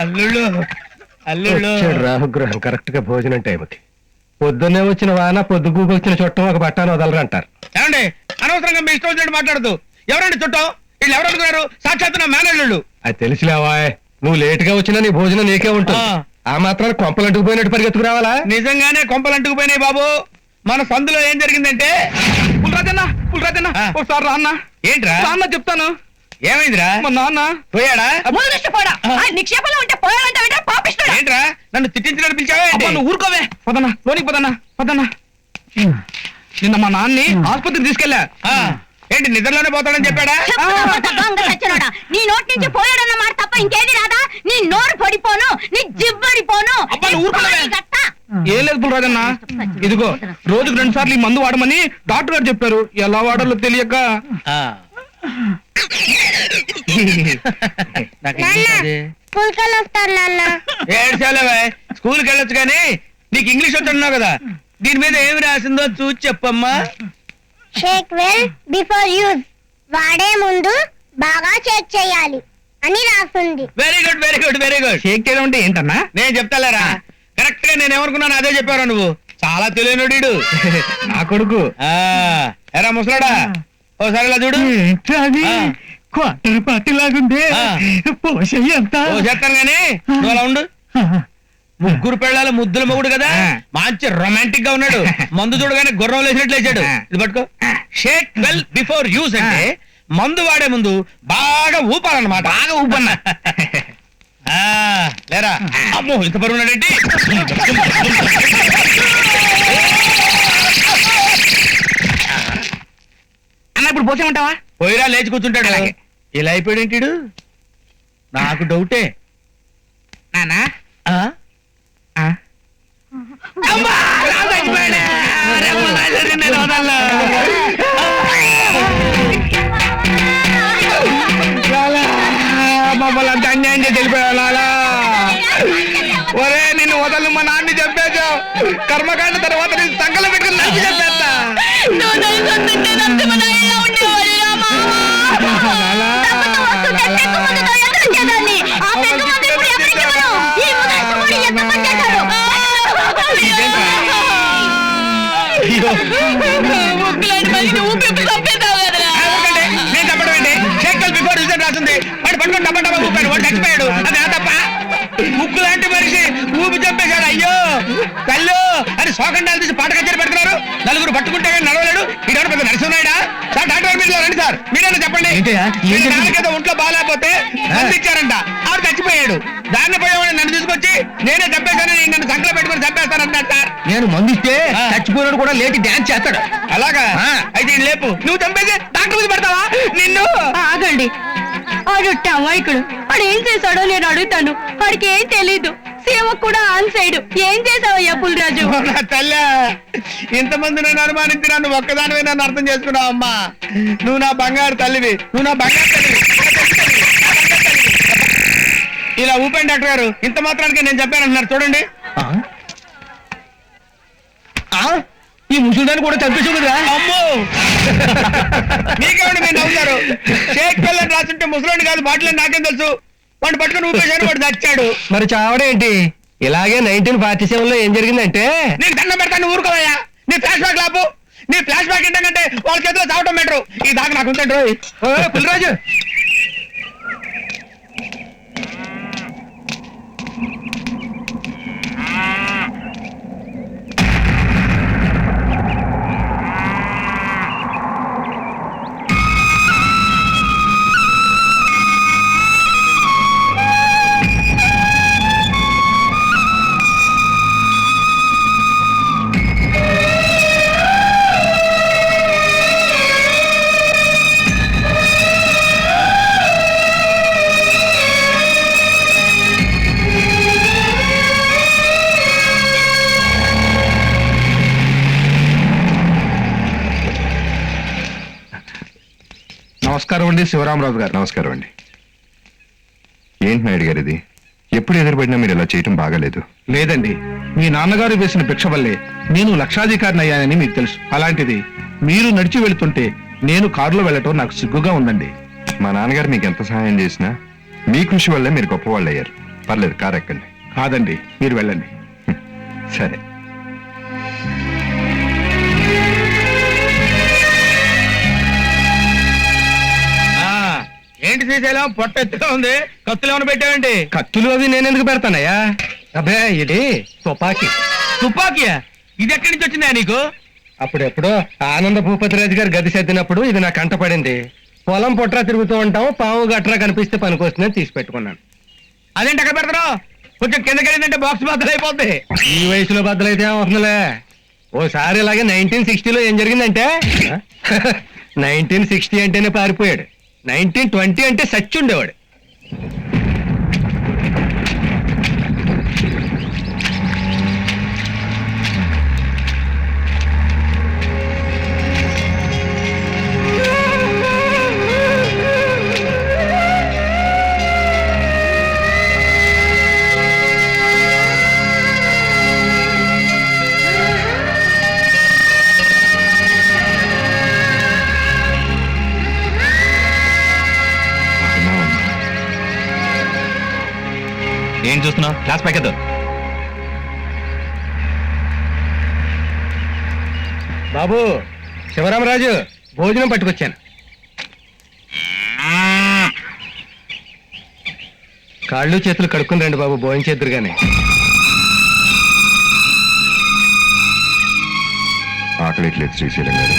అల్లుళ్ళు అల్లుళ్ళు. వచ్చాడు రాహుగ్రహం కరెక్ట్గా భోజనం టైంకి పొద్దున్నే వచ్చిన వాన పొద్దుగూకు వచ్చిన చుట్టం ఒక బట్టాను వదలరంటారు. ఏమండి? అనవసరంగా మీ ఇష్టం వచ్చినట్టు మాట్లాడదు ఎవరండి చుట్టం? వీళ్ళు ఎవరు అనుకున్నారు? సాక్షాత్ నా మేనల్లుళ్ళు. అది తెలిసిలేవా? నువ్వు లేట్గా వచ్చినా నీ భోజనం నీకే ఉంటుంది. ఆ. మాత్రం కొంపలంటుకు పోయినట్టు పరిగెత్తుకు రావాలా నిజంగానే కొంపలు అంటుకుపోయినాయి బాబు. మన సందులో ఏం జరిగిందంటే పుల్రాజన్న పుల్రాజన్న. ఒకసారి రా అన్న. ఏంట్రా? నాన్న చెప్తాను. ఏమైందిరా? మా నాన్న. పోయాడా? నిక్షేపంలో ఉంటే పోయాలంటే పాపిస్తాడా ఏంట్రా? నన్ను తిట్టించినట్టు పిలిచావా నువ్వు ఊరుకోవే. పదన్నా లోనికి పదన్నా పదన్నా. నిన్న మా నాన్ని ఆసుపత్రికి తీసుకెళ్ళా. ఆ, ఏంటి నిద్రలోనే పోతాడని చెప్పాడా. నీ నోటి నుంచి పోయాడన్న మాట తప్ప ఇంకేది రాదా? నీ నోరు పడిపోను నీ జిబ్బడిపోను. ఏం లేదు పుల్రాజన్న ఇదిగో రోజుకు రెండు సార్లు ఈ మందు వాడమని డాక్టర్ గారు చెప్పారు. ఎలా వాడాలో తెలియక. వస్తారు నాన్న. ఏడ్చాలేవే స్కూల్కి వెళ్ళొచ్చు కానీ నీకు ఇంగ్లీష్ వచ్చన్నావు కదా. దీని మీద ఏమి రాసిందో చూసి చెప్పమ్మా. Shake well before use. వాడే ముందు బాగా చెక్ చేయాలి అని రాస్తుంది. Very good very good very good. Shake చేయడం అంటే ఏంటన్నా? నేను చెప్తాలేరా? కరెక్ట్గా నేను ఏమనుకున్నాను అదే చెప్పారా నువ్వు? చాలా తెలియనుడు నా కొడుకు. ఎరా ముసలాడా? ఓసారి ఇలా చూడు. ఆ. క్వార్టర్ పార్టీ లాగుంది. గానీ నువ్వు అలా ఉండు. ముగ్గురు పెళ్ళాల ముద్దుల మొగుడు కదా. మంచి రొమాంటిక్గా ఉన్నాడు మందు చూడగానే గుర్రం లేచినట్లు లేచాడు. ఇది పట్టుకో. షేక్ వెల్ బిఫోర్ యూస్ అంటే మందు వాడే ముందు బాగా ఊపాలన్నమాట. బాగా ఊపన్నా. లేరా? అమ్మో ఇంత బరువు అన్న ఇప్పుడు పోసేమంటావా పోయిరా లేచి కూర్చుంటాడు అలాగే. ఇలా అయిపోయాడేంటి ఈడు? నాకు డౌటే నానా ఆ? అమ్మా! చచ్చిపోయాడే! లాలా, మమ్మల్ని అంత అన్యాయం చేసి వెళ్ళిపోయావు, లాలా. ఒరే నిన్ను వదలను మా నాన్న చెప్పేశావు కర్మకాండ తర్వాత నేను సంకలం పెట్టుకుని నచ్చి చెప్పేస్తా నువ్వు ముక్కులాంటి మనిషిని ఊపిరి చంపేశావు కదరా. నేను చెప్పడం ఏంటి బిఫోర్ రాసింది వాడు పట్టుకొని డబ్బా డబ్బా ఊపాడు వాడు చచ్చిపోయాడు అది తప్ప ముక్కు లాంటి మనిషి ఊపి చంపేశాడు అయ్యో కళ్ళు అని శోకండాలు తీసి పాట కచేరి పెడుతున్నారు నలుగురు పట్టుకుంటే కానీ నడవలేడు ఇటువంటి పెద్ద నరసింహనాయుడా సార్ డాక్టర్ మీరు రండి సార్ మీరేనా చెప్పండి ఏంటయ్యా? ఒంట్లో బాగాలేకపోతే మందు ఇచ్చారంట ఆవిడ చచ్చిపోయాడు దాన్ని పోయేవాడిని నన్ను తీసుకొచ్చి నేనే చంపేశానని నన్ను సంకల పెట్టుకొని చంపేస్తానంట సార్ నేను మంది కూడా లేచి డాన్స్ చేస్తాడు. అలాగా? ఆ. అయితే ఈయన లేపు. నువ్వు చంపేసి డాక్టర్ మీద పెడతావా? నిన్ను? ఆగండి. ఆడు అమాయకుడు. వాడు ఏం చేశాడో నేను అడుగుతాను. వాడికి ఏం తెలీదు. సేవ కూడా ఆన్ సైడ్. ఏం చేసావయ్యా పుల్రాజు తల్లి. ఇంతమంది నన్ను అనుమానించి నన్ను ఒక్కదానివే నన్ను అర్థం చేసుకున్నావు అమ్మా. నువ్వు నా బంగారు తల్లివి. నువ్వు నా బంగారు తల్లివి. నా బంగారు. ఇలా ఊపండి డాక్టర్ గారు. ఇంత మాత్రానికి నేను చెప్పానంటున్నారు. చూడండి. ఈ ముసలిదాన్ని కూడా చంపేసావు కదా అమ్మో! మీకేమండి మీరు నవ్వుతారు? షేక్ పిల్లని రాస్తుంటే ముసలోని కాదు బాటిల్ నాకేం తెలుసు? వాడు పట్టుకుని ఊపేశాను వాడు చచ్చాడు మరి చావడేంటి ఇలాగే నైన్టీన్ ఫార్టీ సెవెన్లో ఏం జరిగిందంటే? నీకు దండం పెడతాను ఊరుకోవయ్యా. నీ ఫ్లాష్ బ్యాక్ లాపు. నీ ఫ్లాష్ బ్యాక్ ఏంటంటే వాళ్ళ చేతిలో చావటం బెటరు. ఈ దాకా నాకు ఉందండి. ఓ, పులిరాజు. నమస్కారం అండి శివరామరాజు గారు. నమస్కారం అండి. ఏంటి నాయుడు గారు ఇది? ఎప్పుడు ఎదురుపడినా మీరు ఇలా చేయటం బాగాలేదు. లేదండి. మీ నాన్నగారు వేసిన భిక్ష వల్లే నేను లక్షాధికారిని అయ్యానని మీకు తెలుసు. అలాంటిది మీరు నడిచి వెళుతుంటే నేను కారులో వెళ్ళటం నాకు సిగ్గుగా ఉందండి. మా నాన్నగారు మీకు ఎంత సహాయం చేసినా మీ కృషి వల్లే మీరు గొప్పవాళ్ళు అయ్యారు పర్లేదు కారు ఎక్కండి కాదండి మీరు వెళ్ళండి. సరే. ఏంటి శ్రీశైలం పొట్ట ఎత్తుగా ఉంది. కత్తులు ఏమైనా పెట్టావేంటి? కత్తులు అవి నేను ఎందుకు పెడతానయ్యా? అబ్బే ఇది తుపాకీ. తుపాకీయా? ఇది ఎక్కడి నుంచి వచ్చిందా నీకు? అప్పుడెప్పుడో ఆనంద భూపతిరాజు గారు గది సర్దినప్పుడు ఇది నా కంట పడింది. పొలం పొట్రా తిరుగుతూ ఉంటాం పాము గట్రా కనిపిస్తే పనికొస్తుందని తీసి పెట్టుకున్నాను. అదేంటి అక్కడ పెడతారు? కొంచెం కిందకి వెళ్ళిందంటే బాక్స్ బద్దలు అయిపోద్ది ఈ వయసులో బద్దలైతే ఏమవుతుందిలే? ఓసారి ఇలాగే నైన్టీన్ సిక్స్టీలో ఏం జరిగిందంటే? నైన్టీన్ సిక్స్టీ అంటేనే పారిపోయాడు. నైన్టీన్ ట్వంటీ అంటే సచ్చి ఉండేవాడు. ఏం చూస్తున్నావు క్లాస్ ప్యాకెట్ బాబు శివరామరాజు భోజనం పట్టుకొచ్చాను. కాళ్ళు చేతులు కడుక్కుని రండి బాబు భోజనం చేద్దరు గాని. ఆకలిట్లేదు శ్రీశైలం గారు.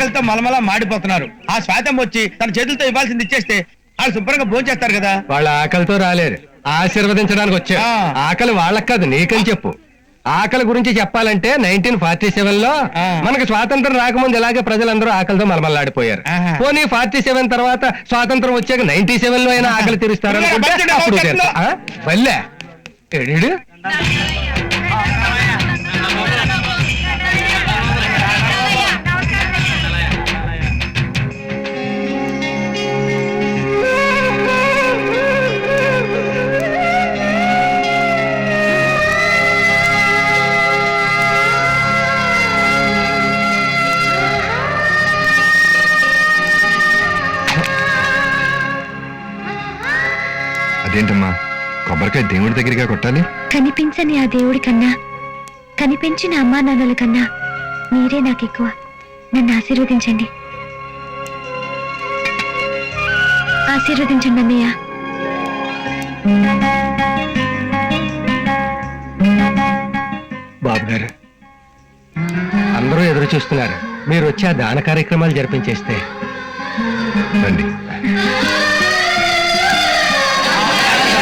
ఆకలితో మలమల మాడిపోతున్నారు. ఆ స్వాతం వచ్చి తన చేతులతో ఇవ్వాల్సింది ఇచ్చేస్తే వాళ్ళు శుభ్రంగా భోంచేస్తారు కదా. వాళ్ళ ఆకలితో రాలేరు. ఆశీర్వదించడానికి వచ్చా. ఆకలి వాళ్ళకి కాదు నీకని చెప్పు. ఆకలి గురించి చెప్పాలంటే నైన్టీన్ ఫార్టీ సెవెన్లో. మనకి స్వాతంత్రం రాకముందు ఇలాగే ప్రజలందరూ ఆకలితో మలమల్లాడిపోయారు. పోనీ ఫార్టీ సెవెన్ తర్వాత స్వాతంత్రం వచ్చాక నైన్టీ సెవెన్లో అయినా ఆకలి బయట అప్పుడు? బల్లే. అదేంటమ్మా? కొబ్బరికాయ దేవుడి దగ్గరగా కొట్టాలి? కనిపించని ఆ దేవుడి కన్నా కనిపించిన అమ్మా నాన్నల కన్నా మీరే నాకు ఎక్కువ నన్ను ఆశీర్వదించండి. ఆశీర్వదించండి అన్నయ్య. బాబు గారు అందరూ ఎదురు చూస్తున్నారు. మీరు వచ్చి ఆ దాన కార్యక్రమాలు జరిపించేస్తే. రండి.